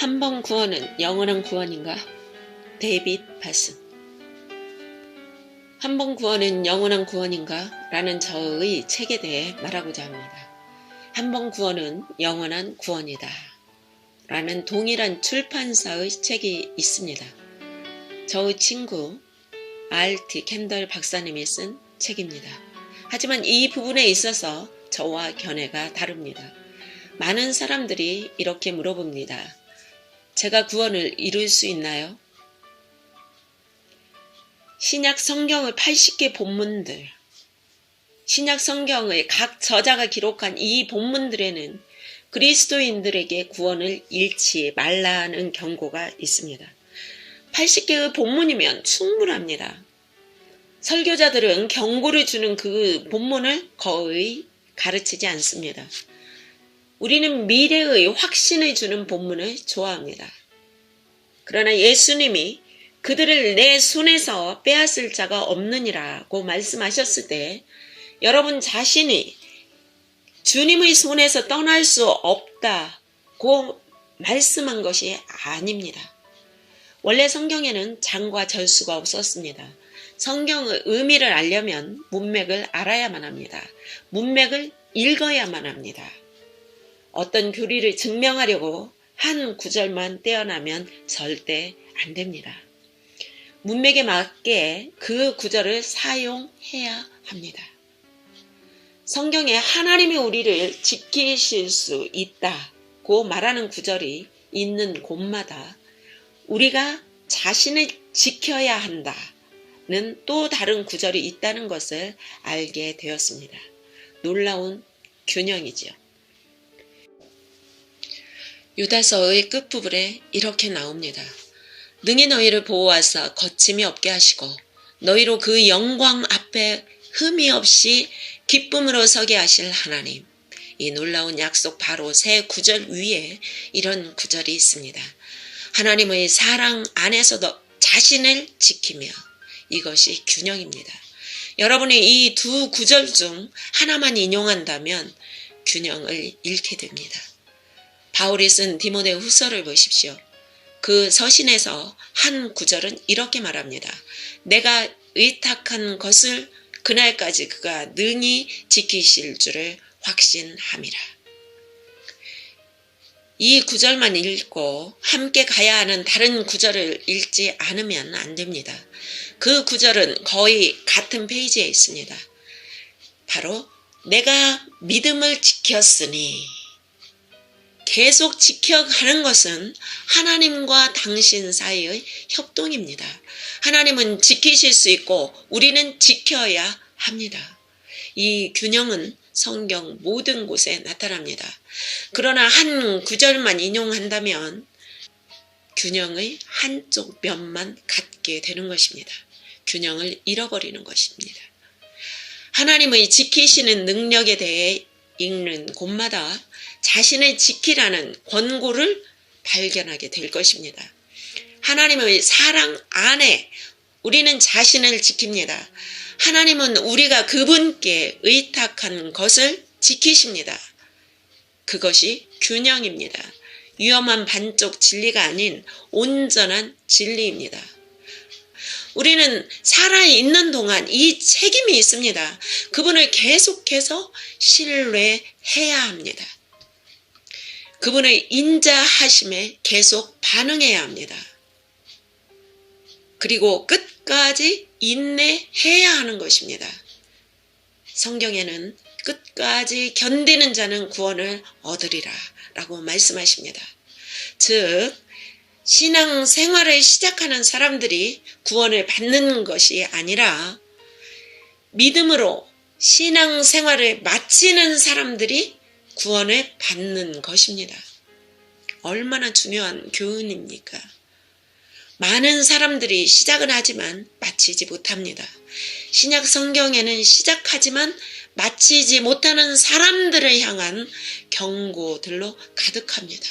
한 번 구원은 영원한 구원인가? 데이빗 바슨 한 번 구원은 영원한 구원인가? 라는 저의 책에 대해 말하고자 합니다. 한 번 구원은 영원한 구원이다. 라는 동일한 출판사의 책이 있습니다. 저의 친구 R.T. 캔덜 박사님이 쓴 책입니다. 하지만 이 부분에 있어서 저와 견해가 다릅니다. 많은 사람들이 이렇게 물어봅니다. 제가 구원을 이룰 수 있나요? 신약 성경의 80개 본문들, 신약 성경의 각 저자가 기록한 이 본문들에는 그리스도인들에게 구원을 잃지 말라는 경고가 있습니다. 80개의 본문이면 충분합니다. 설교자들은 경고를 주는 그 본문을 거의 가르치지 않습니다. 우리는 미래의 확신을 주는 본문을 좋아합니다. 그러나 예수님이 그들을 내 손에서 빼앗을 자가 없느니라고 말씀하셨을 때 여러분 자신이 주님의 손에서 떠날 수 없다고 말씀한 것이 아닙니다. 원래 성경에는 장과 절수가 없었습니다. 성경의 의미를 알려면 문맥을 알아야만 합니다. 문맥을 읽어야만 합니다. 어떤 교리를 증명하려고 한 구절만 떼어나면 절대 안 됩니다. 문맥에 맞게 그 구절을 사용해야 합니다. 성경에 하나님이 우리를 지키실 수 있다고 말하는 구절이 있는 곳마다 우리가 자신을 지켜야 한다는 또 다른 구절이 있다는 것을 알게 되었습니다. 놀라운 균형이지요. 유다서의 끝부분에 이렇게 나옵니다. 능히 너희를 보호하사 거침이 없게 하시고 너희로 그 영광 앞에 흠이 없이 기쁨으로 서게 하실 하나님. 이 놀라운 약속 바로 새 구절 위에 이런 구절이 있습니다. 하나님의 사랑 안에서도 자신을 지키며 이것이 균형입니다. 여러분이 이 두 구절 중 하나만 인용한다면 균형을 잃게 됩니다. 바울이 쓴 디모데 후서를 보십시오. 그 서신에서 한 구절은 이렇게 말합니다. 내가 의탁한 것을 그날까지 그가 능히 지키실 줄을 확신함이라. 이 구절만 읽고 함께 가야 하는 다른 구절을 읽지 않으면 안 됩니다. 그 구절은 거의 같은 페이지에 있습니다. 바로 내가 믿음을 지켰으니 계속 지켜가는 것은 하나님과 당신 사이의 협동입니다. 하나님은 지키실 수 있고 우리는 지켜야 합니다. 이 균형은 성경 모든 곳에 나타납니다. 그러나 한 구절만 인용한다면 균형의 한쪽 면만 갖게 되는 것입니다. 균형을 잃어버리는 것입니다. 하나님의 지키시는 능력에 대해 읽는 곳마다 자신을 지키라는 권고를 발견하게 될 것입니다. 하나님의 사랑 안에 우리는 자신을 지킵니다. 하나님은 우리가 그분께 의탁한 것을 지키십니다. 그것이 균형입니다. 위험한 반쪽 진리가 아닌 온전한 진리입니다. 우리는 살아있는 동안 이 책임이 있습니다. 그분을 계속해서 신뢰해야 합니다. 그분의 인자하심에 계속 반응해야 합니다. 그리고 끝까지 인내해야 하는 것입니다. 성경에는 끝까지 견디는 자는 구원을 얻으리라 라고 말씀하십니다. 즉, 신앙 생활을 시작하는 사람들이 구원을 받는 것이 아니라 믿음으로 신앙 생활을 마치는 사람들이 구원을 받는 것입니다. 얼마나 중요한 교훈입니까? 많은 사람들이 시작은 하지만 마치지 못합니다. 신약 성경에는 시작하지만 마치지 못하는 사람들을 향한 경고들로 가득합니다.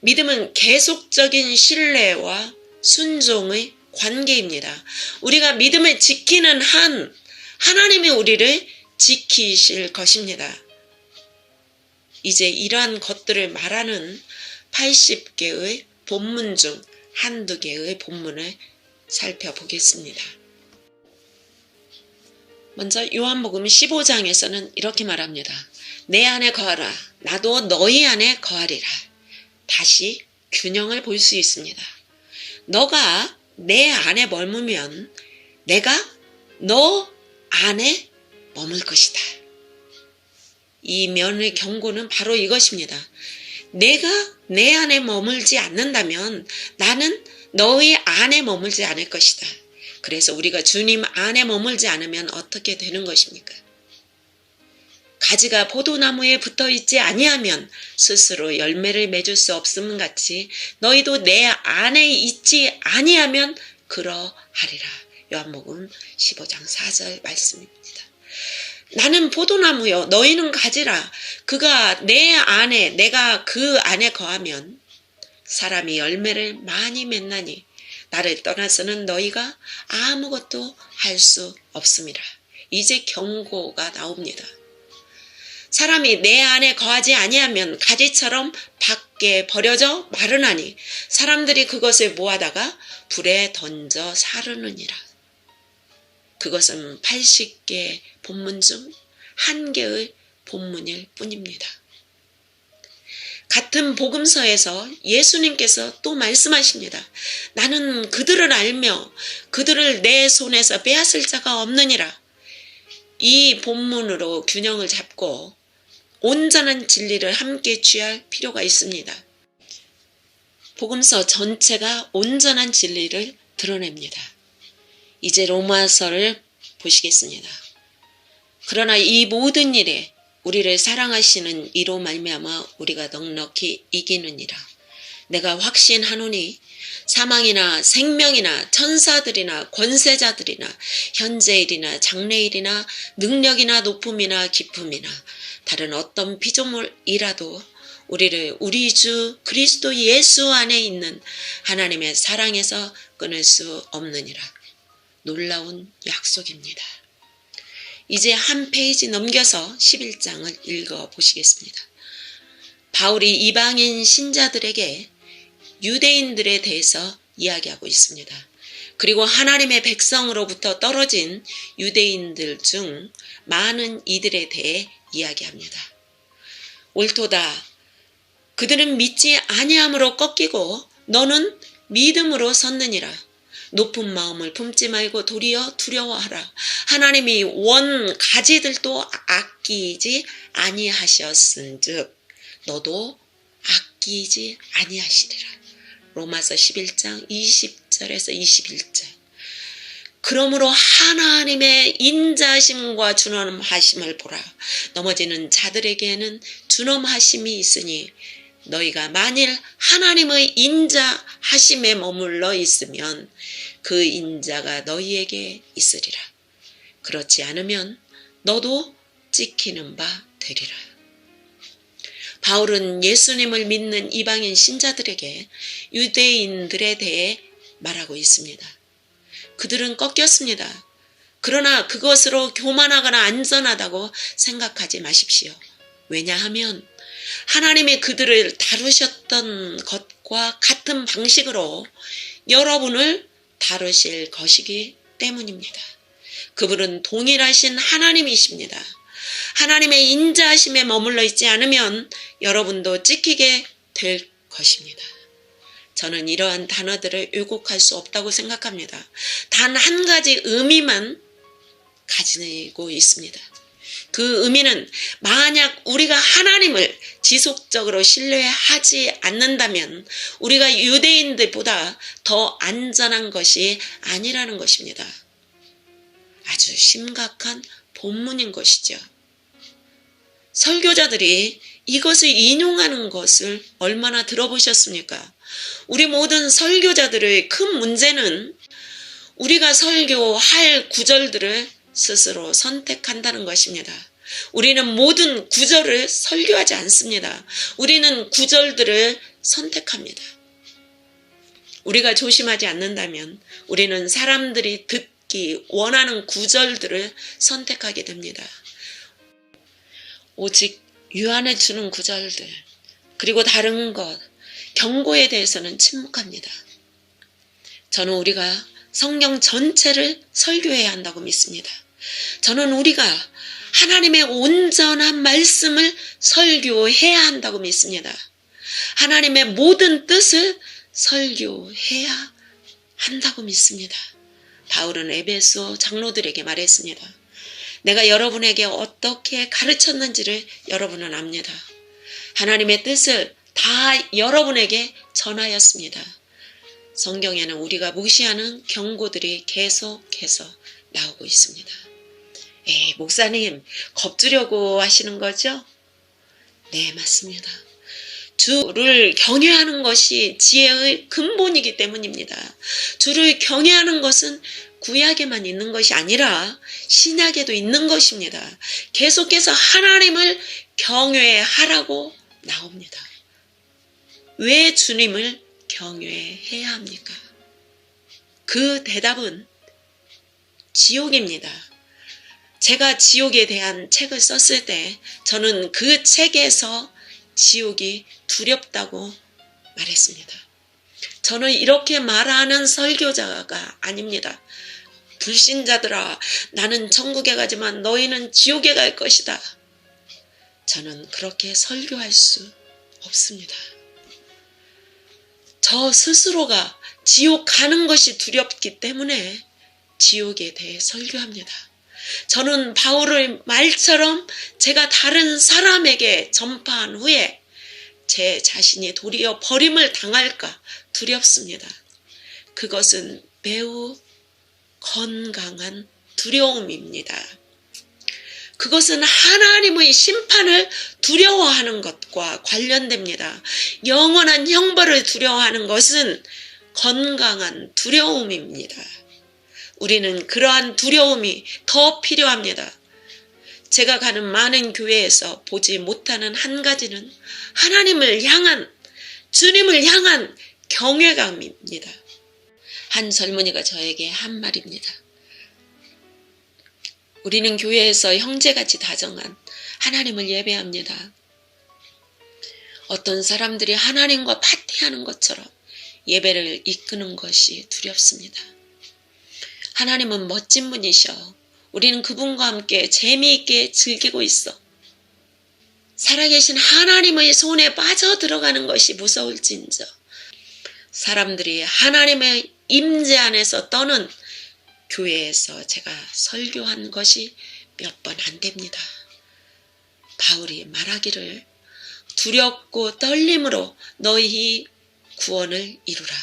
믿음은 계속적인 신뢰와 순종의 관계입니다. 우리가 믿음을 지키는 한 하나님이 우리를 지키실 것입니다. 이제 이러한 것들을 말하는 80개의 본문 중 한두 개의 본문을 살펴보겠습니다. 먼저 요한복음 15장에서는 이렇게 말합니다. 내 안에 거하라. 나도 너희 안에 거하리라. 다시 균형을 볼 수 있습니다. 너가 내 안에 머물면 내가 너 안에 머물 것이다. 이 면의 경고는 바로 이것입니다. 내가 내 안에 머물지 않는다면 나는 너희 안에 머물지 않을 것이다. 그래서 우리가 주님 안에 머물지 않으면 어떻게 되는 것입니까? 가지가 포도나무에 붙어 있지 아니하면 스스로 열매를 맺을 수 없음 같이 너희도 내 안에 있지 아니하면 그러하리라. 요한복음 15장 4절 말씀입니다. 나는 포도나무요 너희는 가지라. 그가 내 안에 내가 그 안에 거하면 사람이 열매를 많이 맺나니 나를 떠나서는 너희가 아무것도 할 수 없습니다. 이제 경고가 나옵니다. 사람이 내 안에 거하지 아니하면 가지처럼 밖에 버려져 마르나니 사람들이 그것을 모아다가 불에 던져 사르느니라. 그것은 80개 본문 중 한 개의 본문일 뿐입니다. 같은 복음서에서 예수님께서 또 말씀하십니다. 나는 그들을 알며 그들을 내 손에서 빼앗을 자가 없느니라. 이 본문으로 균형을 잡고 온전한 진리를 함께 취할 필요가 있습니다. 복음서 전체가 온전한 진리를 드러냅니다. 이제 로마서를 보시겠습니다. 그러나 이 모든 일에 우리를 사랑하시는 이로 말미암아 우리가 넉넉히 이기느니라. 내가 확신하노니 사망이나 생명이나 천사들이나 권세자들이나 현재일이나 장래일이나 능력이나 높음이나 기품이나 다른 어떤 피조물이라도 우리를 우리 주 그리스도 예수 안에 있는 하나님의 사랑에서 끊을 수 없느니라. 놀라운 약속입니다. 이제 한 페이지 넘겨서 11장을 읽어 보시겠습니다. 바울이 이방인 신자들에게 유대인들에 대해서 이야기하고 있습니다. 그리고 하나님의 백성으로부터 떨어진 유대인들 중 많은 이들에 대해 이야기합니다. 옳도다. 그들은 믿지 아니함으로 꺾이고 너는 믿음으로 섰느니라. 높은 마음을 품지 말고 도리어 두려워하라. 하나님이 원 가지들도 아끼지 아니하셨은즉 너도 아끼지 아니하시리라. 로마서 11장 20절에서 21절. 그러므로 하나님의 인자심과 준엄하심을 보라. 넘어지는 자들에게는 준엄하심이 있으니 너희가 만일 하나님의 인자하심에 머물러 있으면 그 인자가 너희에게 있으리라. 그렇지 않으면 너도 찍히는 바 되리라. 바울은 예수님을 믿는 이방인 신자들에게 유대인들에 대해 말하고 있습니다. 그들은 꺾였습니다. 그러나 그것으로 교만하거나 안전하다고 생각하지 마십시오. 왜냐하면 하나님이 그들을 다루셨던 것과 같은 방식으로 여러분을 다루실 것이기 때문입니다. 그분은 동일하신 하나님이십니다. 하나님의 인자하심에 머물러 있지 않으면 여러분도 찍히게 될 것입니다. 저는 이러한 단어들을 왜곡할 수 없다고 생각합니다. 단 한 가지 의미만 가지고 있습니다. 그 의미는 만약 우리가 하나님을 지속적으로 신뢰하지 않는다면 우리가 유대인들보다 더 안전한 것이 아니라는 것입니다. 아주 심각한 본문인 것이죠. 설교자들이 이것을 인용하는 것을 얼마나 들어보셨습니까? 우리 모든 설교자들의 큰 문제는 우리가 설교할 구절들을 스스로 선택한다는 것입니다. 우리는 모든 구절을 설교하지 않습니다. 우리는 구절들을 선택합니다. 우리가 조심하지 않는다면 우리는 사람들이 듣기 원하는 구절들을 선택하게 됩니다. 오직 유한해 주는 구절들, 그리고 다른 것, 경고에 대해서는 침묵합니다. 저는 우리가 성경 전체를 설교해야 한다고 믿습니다. 저는 우리가 하나님의 온전한 말씀을 설교해야 한다고 믿습니다. 하나님의 모든 뜻을 설교해야 한다고 믿습니다. 바울은 에베소 장로들에게 말했습니다. 내가 여러분에게 어떻게 가르쳤는지를 여러분은 압니다. 하나님의 뜻을 다 여러분에게 전하였습니다. 성경에는 우리가 무시하는 경고들이 계속해서 나오고 있습니다. 에이, 목사님, 겁주려고 하시는 거죠? 네, 맞습니다. 주를 경외하는 것이 지혜의 근본이기 때문입니다. 주를 경외하는 것은 구약에만 있는 것이 아니라 신약에도 있는 것입니다. 계속해서 하나님을 경외하라고 나옵니다. 왜 주님을 경외해야 합니까? 그 대답은 지옥입니다. 제가 지옥에 대한 책을 썼을 때 저는 그 책에서 지옥이 두렵다고 말했습니다. 저는 이렇게 말하는 설교자가 아닙니다. 불신자들아, 나는 천국에 가지만 너희는 지옥에 갈 것이다. 저는 그렇게 설교할 수 없습니다. 저 스스로가 지옥 가는 것이 두렵기 때문에 지옥에 대해 설교합니다. 저는 바울의 말처럼 제가 다른 사람에게 전파한 후에 제 자신이 도리어 버림을 당할까 두렵습니다. 그것은 매우 건강한 두려움입니다. 그것은 하나님의 심판을 두려워하는 것과 관련됩니다. 영원한 형벌을 두려워하는 것은 건강한 두려움입니다. 우리는 그러한 두려움이 더 필요합니다. 제가 가는 많은 교회에서 보지 못하는 한 가지는 하나님을 향한, 주님을 향한 경외감입니다. 한 젊은이가 저에게 한 말입니다. 우리는 교회에서 형제같이 다정한 하나님을 예배합니다. 어떤 사람들이 하나님과 파티하는 것처럼 예배를 이끄는 것이 두렵습니다. 하나님은 멋진 분이셔. 우리는 그분과 함께 재미있게 즐기고 있어. 살아계신 하나님의 손에 빠져 들어가는 것이 무서울진저. 사람들이 하나님의 임재 안에서 떠는 교회에서 제가 설교한 것이 몇 번 안 됩니다. 바울이 말하기를 두렵고 떨림으로 너희 구원을 이루라.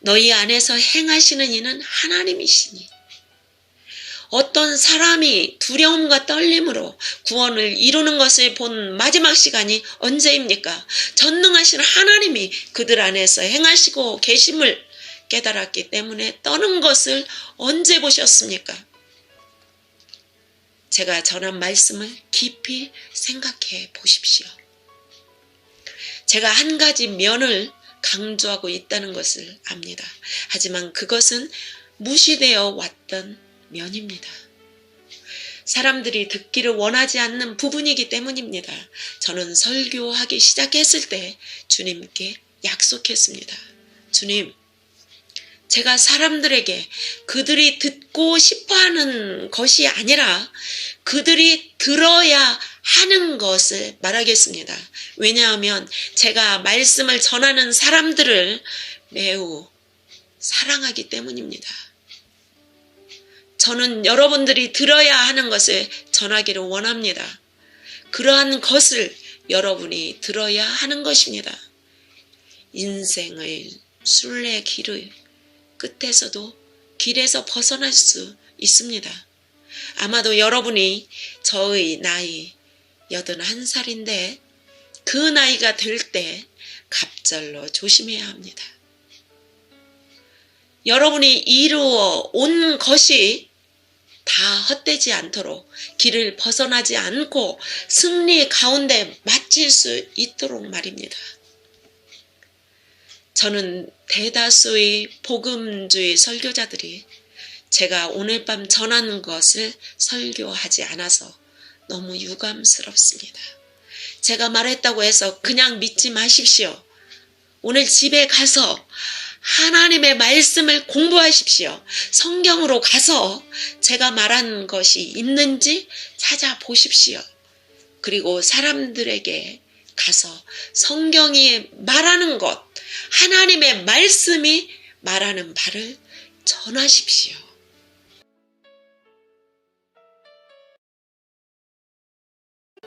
너희 안에서 행하시는 이는 하나님이시니. 어떤 사람이 두려움과 떨림으로 구원을 이루는 것을 본 마지막 시간이 언제입니까? 전능하신 하나님이 그들 안에서 행하시고 계심을 깨달았기 때문에 떠는 것을 언제 보셨습니까? 제가 전한 말씀을 깊이 생각해 보십시오. 제가 한 가지 면을 강조하고 있다는 것을 압니다. 하지만 그것은 무시되어 왔던 면입니다. 사람들이 듣기를 원하지 않는 부분이기 때문입니다. 저는 설교하기 시작했을 때 주님께 약속했습니다. 주님, 제가 사람들에게 그들이 듣고 싶어 하는 것이 아니라 그들이 들어야 하는 것을 말하겠습니다. 왜냐하면 제가 말씀을 전하는 사람들을 매우 사랑하기 때문입니다. 저는 여러분들이 들어야 하는 것을 전하기를 원합니다. 그러한 것을 여러분이 들어야 하는 것입니다. 인생의 순례 길을 끝에서도 길에서 벗어날 수 있습니다. 아마도 여러분이 저의 나이 81살인데 그 나이가 될 때 갑절로 조심해야 합니다. 여러분이 이루어 온 것이 다 헛되지 않도록 길을 벗어나지 않고 승리 가운데 마칠 수 있도록 말입니다. 저는 대다수의 복음주의 설교자들이 제가 오늘 밤 전하는 것을 설교하지 않아서 너무 유감스럽습니다. 제가 말했다고 해서 그냥 믿지 마십시오. 오늘 집에 가서 하나님의 말씀을 공부하십시오. 성경으로 가서 제가 말한 것이 있는지 찾아보십시오. 그리고 사람들에게 가서 성경이 말하는 것, 하나님의 말씀이 말하는 바를 전하십시오.